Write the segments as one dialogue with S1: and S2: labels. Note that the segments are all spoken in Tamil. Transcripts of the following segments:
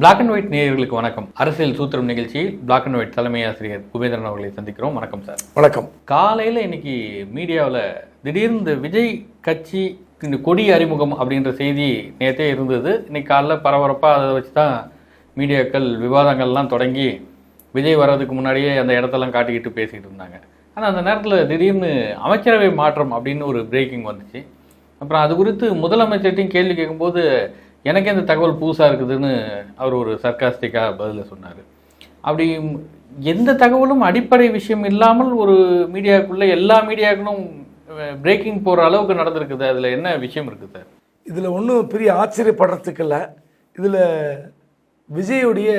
S1: பிளாக் அண்ட் ஒயிட் நேயர்களுக்கு வணக்கம். அரசியல் சூத்திரம் நிகழ்ச்சியில் பிளாக் அண்ட் ஒயிட் தலைமை ஆசிரியர் குபேந்திரன் அவர்களை சந்திக்கிறோம். வணக்கம் சார்.
S2: வணக்கம்.
S1: காலையில் இன்னைக்கு மீடியாவில் திடீர்னு இந்த விஜய் கட்சி இந்த கொடி அறிமுகம் அப்படின்ற செய்தி நேற்றே இருந்தது. இன்னைக்கு காலைல பரபரப்பாக அதை வச்சு தான் மீடியாக்கள் விவாதங்கள்லாம் தொடங்கி விஜய் வர்றதுக்கு முன்னாடியே அந்த இடத்தெல்லாம் காட்டிக்கிட்டு பேசிக்கிட்டு இருந்தாங்க. ஆனால் அந்த நேரத்தில் திடீர்னு அமைச்சரவை மாற்றம் அப்படின்னு ஒரு பிரேக்கிங் வந்துச்சு. அப்புறம் அது குறித்து முதலமைச்சர்கிட்டையும் கேள்வி கேட்கும்போது எனக்கே இந்த தகவல் புதுசாக இருக்குதுன்னு அவர் ஒரு சர்க்காஸ்டிக்காக பதில் சொன்னார். அப்படி எந்த தகவலும் அடிப்படை விஷயம் இல்லாமல் ஒரு மீடியாவுக்குள்ளே எல்லா மீடியாக்களும் பிரேக்கிங் போகிற அளவுக்கு நடந்திருக்குது. அதில் என்ன விஷயம் இருக்குது சார்?
S2: இதில் ஒன்றும் பெரிய ஆச்சரியப்படுறதுக்கு இல்லை. இதில் விஜயுடைய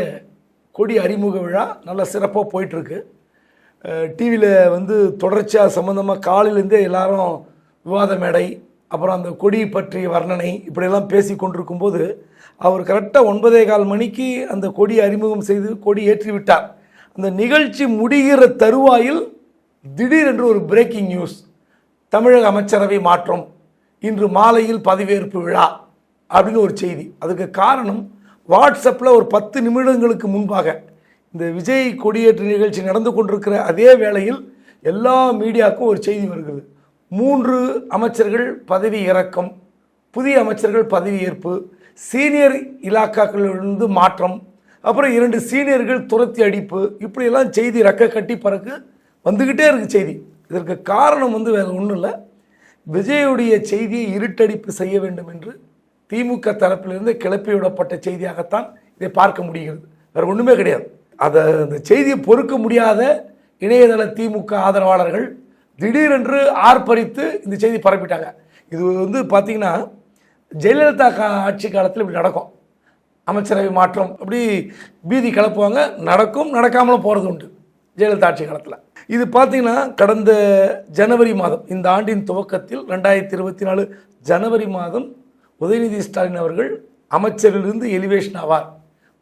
S2: கொடி அறிமுக விழா நல்லா சிறப்பாக போயிட்டுருக்கு. டிவியில் வந்து தொடர்ச்சியாக சம்மந்தமாக காலையிலேருந்தே எல்லாரும் விவாத மேடை அப்புறம் அந்த கொடி பற்றிய வர்ணனை இப்படியெல்லாம் பேசி கொண்டிருக்கும்போது அவர் கரெக்டாக ஒன்பதே கால் மணிக்கு அந்த கொடி அறிமுகம் செய்து கொடி ஏற்றி விட்டார். அந்த நிகழ்ச்சி முடிகிற தருவாயில் திடீரென்று ஒரு பிரேக்கிங் நியூஸ் தமிழக அமைச்சரவை மாற்றம். இன்று மாலையில் பதவியேற்பு விழா அப்படின்னு ஒரு செய்தி. அதுக்கு காரணம் வாட்ஸ்அப்பில் ஒரு பத்து நிமிடங்களுக்கு முன்பாக இந்த விஜய் கொடியேற்று நிகழ்ச்சி நடந்து கொண்டிருக்கிற அதே வேளையில் எல்லா மீடியாவுக்கும் ஒரு செய்தி வருகிறது. மூன்று அமைச்சர்கள் பதவி இறக்கம் புதிய அமைச்சர்கள் பதவியேற்பு சீனியர் இலாக்காக்களிலிருந்து மாற்றம் அப்புறம் இரண்டு சீனியர்கள் துரத்தி அடிப்பு இப்படியெல்லாம் செய்தி ரெக்க கட்டி பறக்கு வந்துக்கிட்டே இருக்குது செய்தி. இதற்கு காரணம் வந்து வேறு ஒன்றும் இல்லை. விஜயுடைய செய்தியை இருட்டடிப்பு செய்ய வேண்டும் என்று திமுக தரப்பிலிருந்து கிளப்பிவிடப்பட்ட செய்தியாகத்தான் இதை பார்க்க முடிகிறது. வேறு ஒன்றுமே கிடையாது. அதை அந்த செய்தியை பொறுக்க முடியாத இணையதள திமுக ஆதரவாளர்கள் திடீரென்று ஆர்ப்பரித்து இந்த செய்தி பரப்பிட்டாங்க. இது வந்து பார்த்திங்கன்னா ஜெயலலிதா கா ஆட்சி காலத்தில் இப்படி நடக்கும். அமைச்சரவை மாற்றம் அப்படி பீதி கிளப்புவாங்க. நடக்கும் நடக்காமலும் போகிறது உண்டு ஜெயலலிதா ஆட்சி காலத்தில். இது பார்த்தீங்கன்னா கடந்த ஜனவரி மாதம் இந்த ஆண்டின் துவக்கத்தில் ரெண்டாயிரத்தி இருபத்தி நாலு ஜனவரி மாதம் உதயநிதி ஸ்டாலின் அவர்கள் அமைச்சரிலிருந்து எலிவேஷன் ஆவார்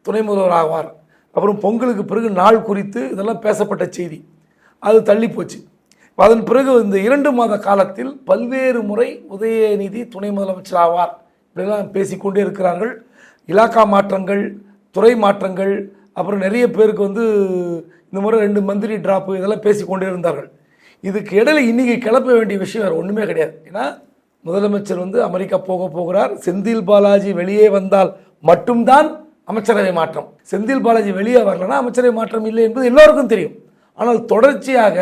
S2: துணை முதல்வர் ஆவார். அப்புறம் பொங்கலுக்கு பிறகு நாள் குறித்து இதெல்லாம் பேசப்பட்ட செய்தி. அது தள்ளி போச்சு. அதன் பிறகு இந்த இரண்டு மாத காலத்தில் பல்வேறு முறை உதயநிதி துணை முதலமைச்சர் ஆவார். இப்படிலாம் பேசிக்கொண்டே இருக்கிறார்கள். இலாக்கா மாற்றங்கள் துறை மாற்றங்கள் அப்புறம் நிறைய பேருக்கு வந்து இந்த முறை ரெண்டு மந்திரி டிராப்பு இதெல்லாம் பேசிக்கொண்டே இருந்தார்கள். இதுக்கு இடையில இன்றைக்கி கிளப்ப வேண்டிய விஷயம் வேறு ஒன்றுமே கிடையாது. ஏன்னா முதலமைச்சர் வந்து அமெரிக்கா போக போகிறார். செந்தில் பாலாஜி வெளியே வந்தால் மட்டும்தான் அமைச்சரவை மாற்றம். செந்தில் பாலாஜி வெளியே வரலன்னா அமைச்சரவை மாற்றம் இல்லை என்பது எல்லோருக்கும் தெரியும். ஆனால் தொடர்ச்சியாக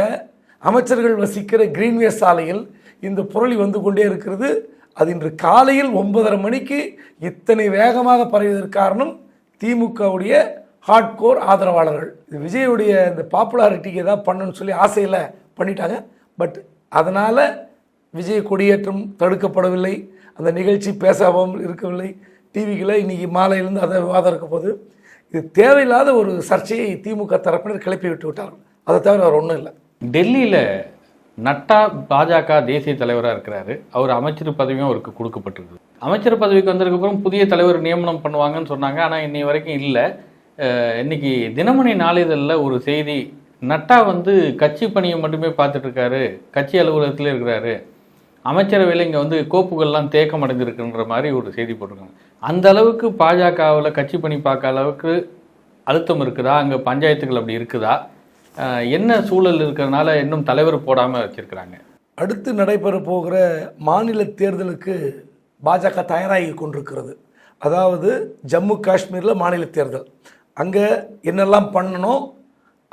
S2: அமைச்சர்கள் வசிக்கிற கிரீன்வே சாலையில் இந்த புரளி வந்து கொண்டே இருக்கிறது. அது இன்று காலையில் ஒன்பதரை மணிக்கு இத்தனை வேகமாக பரவியதற்கு காரணம் திமுகவுடைய ஹார்ட்கோர் ஆதரவாளர்கள். இது விஜயுடைய இந்த பாப்புலாரிட்டிக்கு ஏதாவது பண்ணணும்னு சொல்லி ஆசையில் பண்ணிட்டாங்க. பட் அதனால் விஜய் கொடியேற்றம் தடுக்கப்படவில்லை. அந்த நிகழ்ச்சி பேசாமல் இருக்கவில்லை. டிவிக்கில் இன்றைக்கி மாலையிலேருந்து அதை விவாதம் இருக்க போது இது தேவையில்லாத ஒரு சர்ச்சையை திமுக தரப்பினர் கிளப்பி விட்டு விட்டார்கள். அதை தவிர வேறு ஒன்றும் இல்லை.
S1: டெல்லியில் நட்டா பாஜக தேசிய தலைவராக இருக்கிறாரு. அவர் அமைச்சர் பதவியும் அவருக்கு கொடுக்கப்பட்டிருக்கு. அமைச்சர் பதவிக்கு வந்ததுக்கு அப்புறம் புதிய தலைவர் நியமனம் பண்ணுவாங்கன்னு சொன்னாங்க. ஆனால் இன்னை வரைக்கும் இல்லை. இன்னைக்கு தினமணி நாளிதழில் ஒரு செய்தி நட்டா வந்து கட்சி பணியை மட்டுமே பார்த்துட்ருக்காரு. கட்சி அலுவலகத்தில் இருக்கிறாரு. அமைச்சரவையில் இங்கே வந்து கோப்புகள்லாம் தேக்கம் அடைஞ்சிருக்குன்ற மாதிரி ஒரு செய்தி போட்டிருக்காங்க. அந்த அளவுக்கு பாஜகவில் கட்சி பணி பார்க்க அளவுக்கு அழுத்தம் இருக்குதா? அங்கே பஞ்சாயத்துகள் அப்படி இருக்குதா? என்ன சூழல் இருக்கிறதுனால இன்னும் தலைவர் போடாமல் வச்சிருக்கிறாங்க?
S2: அடுத்து நடைபெற போகிற மாநில தேர்தலுக்கு பாஜக தயாராகி கொண்டிருக்கிறது. அதாவது ஜம்மு காஷ்மீரில் மாநில தேர்தல். அங்கே என்னெல்லாம் பண்ணணும்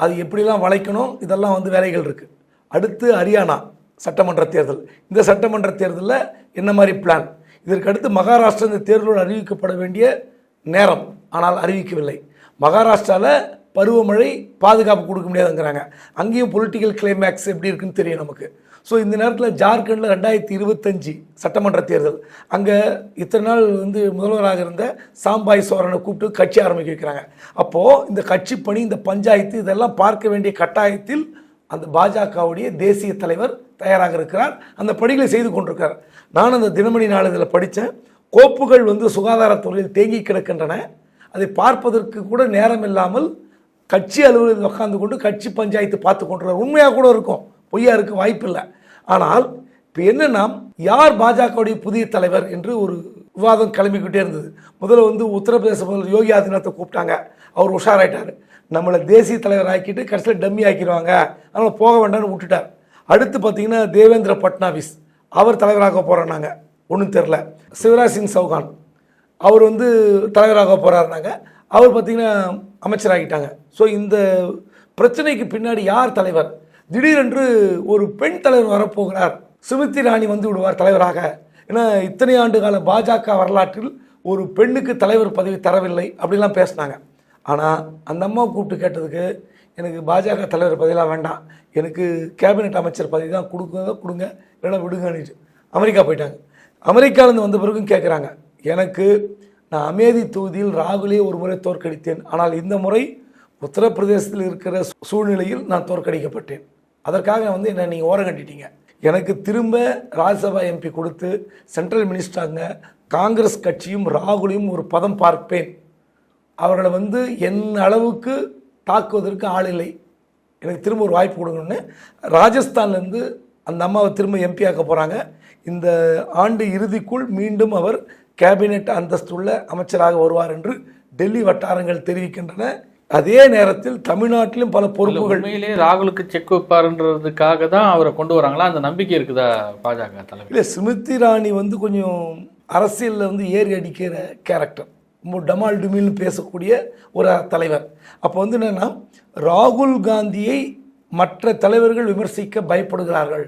S2: அது எப்படிலாம் வளைக்கணும் இதெல்லாம் வந்து வேலைகள் இருக்குது அடுத்து ஹரியானா சட்டமன்ற தேர்தல். இந்த சட்டமன்ற தேர்தலில் என்ன மாதிரி பிளான் இதற்கடுத்து மகாராஷ்டிரா இந்த தேர்தலோடு அறிவிக்கப்பட வேண்டிய நேரம். ஆனால் அறிவிக்கவில்லை. மகாராஷ்டிராவில் பருவமழை பாதுகாப்பு கொடுக்க முடியாதுங்கிறாங்க. அங்கேயும் பொலிட்டிக்கல் கிளைமேக்ஸ் எப்படி இருக்குன்னு தெரியும் நமக்கு. ஸோ இந்த நேரத்தில் ஜார்க்கண்டில் ரெண்டாயிரத்தி இருபத்தஞ்சி சட்டமன்ற தேர்தல். அங்கே இத்தனை நாள் வந்து முதல்வராக இருந்த சாம்பாய் சோரனை கூப்பிட்டு கட்சி ஆரம்பிக்க வைக்கிறாங்க. அப்போது இந்த கட்சி பணி இந்த பஞ்சாயத்து இதெல்லாம் பார்க்க வேண்டிய கட்டாயத்தில் அந்த பாஜகவுடைய தேசிய தலைவர் தயாராக இருக்கிறார். அந்த பணிகளை செய்து கொண்டிருக்கிறார் நான் அந்த தினமணி நாளிதழில் படித்தேன். கோப்புகள் வந்து சுகாதாரத்துறையில் தேங்கி கிடக்கின்றன. அதை பார்ப்பதற்கு கூட நேரம் இல்லாமல் கட்சி அலுவலகத்தில் உட்காந்து கொண்டு கட்சி பஞ்சாயத்து பார்த்து கொண்டு உண்மையாக கூட இருக்கும். பொய்யா இருக்க வாய்ப்பில்லை ஆனால் இப்போ என்னன்னா யார் பாஜகவுடைய புதிய தலைவர் என்று ஒரு விவாதம் கிளம்பிக்கிட்டே இருந்தது. முதல்ல வந்து உத்தரப்பிரதேச முதல்வர் யோகி ஆதித்யநாத்தை கூப்பிட்டாங்க. அவர் உஷாராயிட்டார். நம்மளை தேசிய தலைவர் ஆக்கிட்டு கடைசியில் டம்மி ஆக்கிடுவாங்க. அதனால் போக வேண்டாம்னு விட்டுட்டார். அடுத்து பார்த்தீங்கன்னா தேவேந்திர பட்னாவிஸ். அவர் தலைவராக போகிறோன்னாங்க ஒன்றும் தெரில சிவராஜ் சிங் சௌகான் அவர் வந்து தலைவராக போகிறாருனாங்க அவர் பார்த்தீங்கன்னா அமைச்சராகிட்டாங்க. ஸோ இந்த பிரச்சனைக்கு பின்னாடி யார் தலைவர்? திடீரென்று ஒரு பெண் தலைவர் வரப்போகிறார். சுமித்தி ராணி வந்து விடுவார் தலைவராக. ஏன்னா இத்தனை ஆண்டு கால பாஜக வரலாற்றில் ஒரு பெண்ணுக்கு தலைவர் பதவி தரவில்லை அப்படிலாம் பேசினாங்க. ஆனால் அந்த அம்மா கூப்பிட்டு கேட்டதுக்கு எனக்கு பாஜக தலைவர் பதவியெலாம் வேண்டாம். எனக்கு கேபினெட் அமைச்சர் பதவி தான் கொடுங்க கொடுங்க. இல்லைன்னா விடுங்கன்னுட்டு. அமெரிக்கா போயிட்டாங்க. அமெரிக்காவிலேருந்து வந்த பிறகும் கேட்குறாங்க எனக்கு நான் அமேதி தொகுதியில் ராகுலே ஒரு முறை தோற்கடித்தேன். ஆனால் இந்த முறை உத்தரப்பிரதேசத்தில் இருக்கிற சூழ்நிலையில் நான் தோற்கடிக்கப்பட்டேன். அதற்காக வந்து என்னை நீங்கள் ஓரம் கட்டிட்டீங்க எனக்கு திரும்ப ராஜ்யசபா எம்பி கொடுத்து சென்ட்ரல் மினிஸ்டராங்க காங்கிரஸ் கட்சியும் ராகுலையும் ஒரு பதம் பார்ப்பேன். அவர்களை வந்து என் அளவுக்கு தாக்குவதற்கு ஆள் இல்லை. எனக்கு திரும்ப ஒரு வாய்ப்பு கொடுக்கணும்னு ராஜஸ்தான்லேருந்து அந்த அம்மாவை திரும்ப எம்பி ஆக்க போகிறாங்க இந்த ஆண்டு இறுதிக்குள் மீண்டும் அவர் கேபினெட் அந்தஸ்துள்ள அமைச்சராக வருவார் என்று டெல்லி வட்டாரங்கள் தெரிவிக்கின்றன. அதே நேரத்தில் தமிழ்நாட்டிலும் பல பொறுப்புகள்
S1: உண்மையிலேயே ராகுலுக்கு செக் வைப்பாருன்றதுக்காக தான் அவரை கொண்டு வராங்களா? அந்த நம்பிக்கை இருக்குதா பாஜக தலைவர்?
S2: இல்லை ஸ்மிருதி இராணி வந்து கொஞ்சம் அரசியலில் வந்து ஏறி அடிக்கிற கேரக்டர் ரொம்ப டமால் டுமில்னு பேசக்கூடிய ஒரு தலைவர். அப்போ வந்து என்னென்னா ராகுல் காந்தியை மற்ற தலைவர்கள் விமர்சிக்க பயப்படுகிறார்கள்.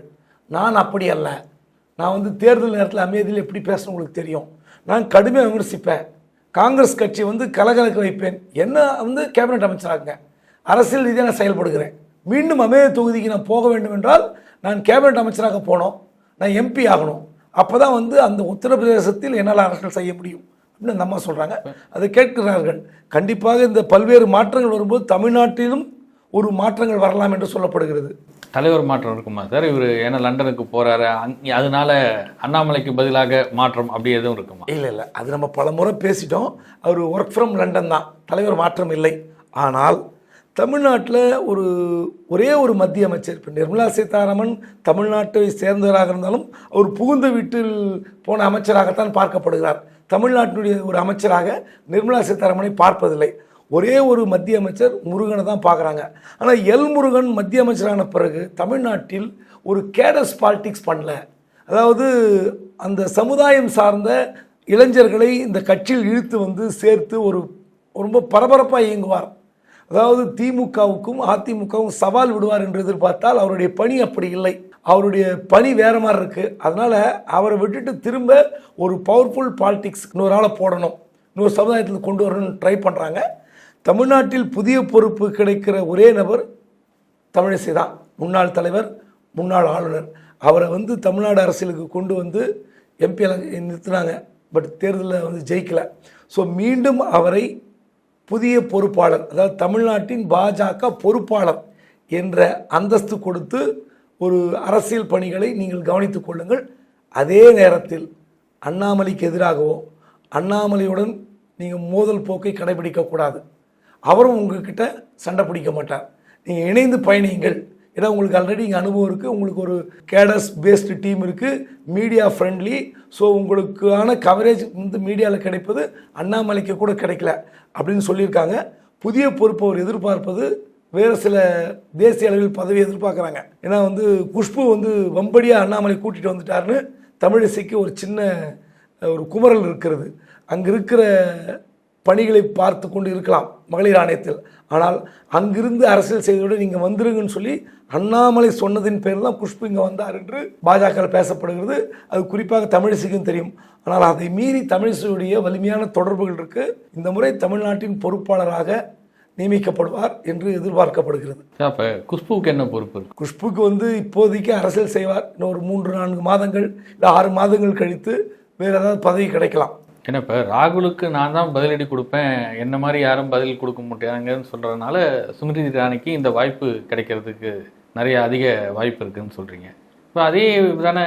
S2: நான் அப்படி அல்ல. நான் வந்து தேர்தல் நேரத்தில் அமேதியில் எப்படி பேசணும் உங்களுக்கு தெரியும். நான் கடுமையாக விமர்சிப்பேன். காங்கிரஸ் கட்சி வந்து கலகலக்க வைப்பேன். என்ன வந்து கேபினட் அமைச்சராங்க அரசியல் ரீதியாக நான் செயல்படுகிறேன். மீண்டும் அமேதி தொகுதிக்கு நான் போக வேண்டும் என்றால் நான் கேபினட் அமைச்சராக போனோம் நான் எம்பி ஆகணும். அப்போ தான் வந்து அந்த உத்தரப்பிரதேசத்தில் என்னால் அரசியல் செய்ய முடியும். அப்படின்னு அந்த அம்மா சொல்கிறாங்க அதை கேட்கிறார்கள். கண்டிப்பாக இந்த பல்வேறு மாற்றங்கள் வரும்போது தமிழ்நாட்டிலும் ஒரு மாற்றங்கள் வரலாம் என்று சொல்லப்படுகிறது.
S1: தலைவர் மாற்றம் இருக்குமா சார்? இவர் ஏன்னா லண்டனுக்கு போகிறாரு அங்க- அதனால அண்ணாமலைக்கு பதிலாக மாற்றம் அப்படி எதுவும் இருக்குமா?
S2: இல்லை இல்லை. அது நம்ம பல முறை பேசிட்டோம். அவர் ஒர்க் ஃப்ரம் லண்டன் தான். தலைவர் மாற்றம் இல்லை. ஆனால் தமிழ்நாட்டில் ஒரு ஒரே ஒரு மத்திய அமைச்சர் இப்போ நிர்மலா சீதாராமன் தமிழ்நாட்டை சேர்ந்தவராக இருந்தாலும் அவர் புகுந்த வீட்டில் போன அமைச்சராகத்தான் பார்க்கப்படுகிறார். தமிழ்நாட்டினுடைய ஒரு அமைச்சராக நிர்மலா சீதாராமனை பார்ப்பதில்லை. ஒரே ஒரு மத்திய அமைச்சர் முருகனை தான் பார்க்குறாங்க. ஆனால் எல் முருகன் மத்திய அமைச்சரான பிறகு தமிழ்நாட்டில் ஒரு கேடஸ் பாலிடிக்ஸ் பண்ணல. அதாவது அந்த சமுதாயம் சார்ந்த இளைஞர்களை இந்த கட்சியில் இழுத்து வந்து சேர்த்து ஒரு ரொம்ப பரபரப்பாக இயங்குவார். அதாவது திமுகவுக்கும் அதிமுகவும் சவால் விடுவார் என்று எதிர்பார்த்தால் அவருடைய பணி அப்படி இல்லை. அவருடைய பணி வேற மாதிரி இருக்குது அதனால் அவரை விட்டுட்டு திரும்ப ஒரு பவர்ஃபுல் பாலிட்டிக்ஸ் இன்னொரு ஆளை போடணும். இன்னொரு சமுதாயத்தில் கொண்டு வரணும்னு ட்ரை பண்ணுறாங்க தமிழ்நாட்டில் புதிய பொறுப்பு கிடைக்கிற ஒரே நபர் தமிழிசை தான். முன்னாள் தலைவர் முன்னாள் ஆளுநர். அவரை வந்து தமிழ்நாடு அரசியலுக்கு கொண்டு வந்து எம்பியில் நிறுத்தினாங்க. பட் தேர்தலில் வந்து ஜெயிக்கலை. ஸோ மீண்டும் அவரை புதிய பொறுப்பாளர் அதாவது தமிழ்நாட்டின் பாஜக பொறுப்பாளர் என்ற அந்தஸ்து கொடுத்து ஒரு அரசியல் பணிகளை நீங்கள் கவனித்துக் கொள்ளுங்கள். அதே நேரத்தில் அண்ணாமலைக்கு எதிராகவோ அண்ணாமலையுடன் நீங்கள் மோதல் போக்கை கடைபிடிக்கக்கூடாது அவரும் உங்ககிட்ட சண்டை பிடிக்க மாட்டார். நீங்கள் இணைந்து பயணியுங்கள். ஏன்னா உங்களுக்கு ஆல்ரெடி இங்கே அனுபவம் இருக்குது உங்களுக்கு ஒரு கேடஸ் பேஸ்டு டீம் இருக்குது மீடியா ஃப்ரெண்ட்லி ஸோ உங்களுக்கான கவரேஜ் வந்து மீடியாவில் கிடைப்பது அண்ணாமலைக்கு கூட கிடைக்கல அப்படின்னு சொல்லியிருக்காங்க. புதிய பொறுப்பு அவர் எதிர்பார்ப்பது வேறு சில தேசிய அளவில் பதவி எதிர்பார்க்குறாங்க. ஏன்னா வந்து குஷ்பு வந்து வம்படியாக அண்ணாமலை கூட்டிகிட்டு வந்துட்டாருன்னு தமிழிசைக்கு ஒரு சின்ன ஒரு குமரல் இருக்கிறது. அங்கே இருக்கிற பணிகளை பார்த்து கொண்டு இருக்கலாம் மகளிர் ஆணையத்தில். ஆனால் அங்கிருந்து அரசியல் செய்தோடு நீங்கள் வந்துருங்கன்னு சொல்லி அண்ணாமலை சொன்னதின் பேர் தான் குஷ்பு இங்கே வந்தார் என்று பாஜக பேசப்படுகிறது. அது குறிப்பாக தமிழிசைக்கும் தெரியும். ஆனால் அதை மீறி தமிழிசையுடைய வலிமையான தொடர்புகள் இருக்கு. இந்த முறை தமிழ்நாட்டின் பொறுப்பாளராக நியமிக்கப்படுவார் என்று எதிர்பார்க்கப்படுகிறது.
S1: அப்ப குஷ்புவுக்கு என்ன பொறுப்பு
S2: குஷ்புக்கு வந்து இப்போதைக்கு அரசியல் செய்வார். இன்னும் ஒரு மூன்று நான்கு மாதங்கள் இல்லை ஆறு மாதங்கள் கழித்து வேறு ஏதாவது பதவி கிடைக்கலாம்.
S1: ஏன்னா இப்போ ராகுலுக்கு நான் தான் பதிலடி கொடுப்பேன் என்ன மாதிரி யாரும் பதில் கொடுக்க மாட்டாங்கன்னு சொல்கிறதுனால சுமிருதி இராணிக்கு இந்த வாய்ப்பு கிடைக்கிறதுக்கு நிறைய அதிக வாய்ப்பு இருக்குன்னு சொல்கிறீங்க இப்போ அதே தானே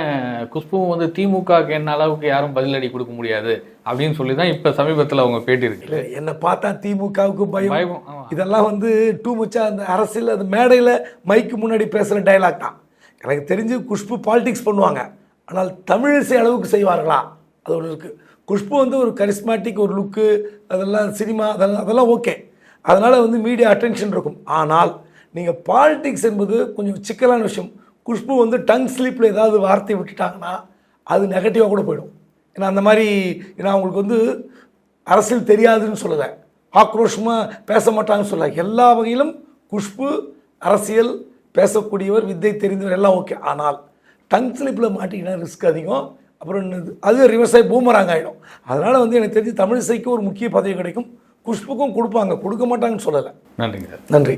S1: குஷ்புவும் வந்து திமுகவுக்கு என்ன அளவுக்கு யாரும் பதிலடி கொடுக்க முடியாது அப்படின்னு சொல்லி தான் இப்போ சமீபத்தில் அவங்க பேட்டி இருக்கு.
S2: என்னை பார்த்தா திமுகவுக்கு பயம்.
S1: பயம்.
S2: இதெல்லாம் வந்து டூ மச்சா அந்த அரசியல் அந்த மேடையில் மைக்கு முன்னாடி பேசுகிற டைலாக் தான். எனக்கு தெரிஞ்சு குஷ்பு பாலிடிக்ஸ் பண்ணுவாங்க. ஆனால் தமிழிசை அளவுக்கு செய்வார்களா? அது ஒன்று இருக்குது குஷ்பு வந்து ஒரு கரிஸ்மேட்டிக் ஒரு லுக்கு அதெல்லாம் சினிமா அதெல்லாம் அதெல்லாம் ஓகே அதனால் வந்து மீடியா அட்டென்ஷன் இருக்கும். ஆனால் நீங்கள் பாலிடிக்ஸ் என்பது கொஞ்சம் சிக்கலான விஷயம். குஷ்பு வந்து டங் ஸ்லீப்பில் ஏதாவது வார்த்தை விட்டுட்டாங்கன்னா அது நெகட்டிவாக கூட போயிடும். ஏன்னா அந்த மாதிரி ஏன்னா அவங்களுக்கு வந்து அரசியல் தெரியாதுன்னு சொல்லலை. ஆக்ரோஷமாக பேச மாட்டாங்கன்னு சொல்ல எல்லா வகையிலும் குஷ்பு அரசியல் பேசக்கூடியவர் வித்தை தெரிந்தவர் எல்லாம் ஓகே ஆனால் டங் ஸ்லிப்பில் மாட்டிக்கினா ரிஸ்க் அதிகம். அப்புறம் அது ரிவர்ஸாகி பூமராங்க ஆகிடும் அதனால் வந்து எனக்கு தெரிஞ்சு தமிழிசைக்கு ஒரு முக்கிய பதவி கிடைக்கும். குஷ்புக்கும் கொடுப்பாங்க. கொடுக்க மாட்டாங்கன்னு சொல்லலை.
S1: நன்றிங்க
S2: நன்றி.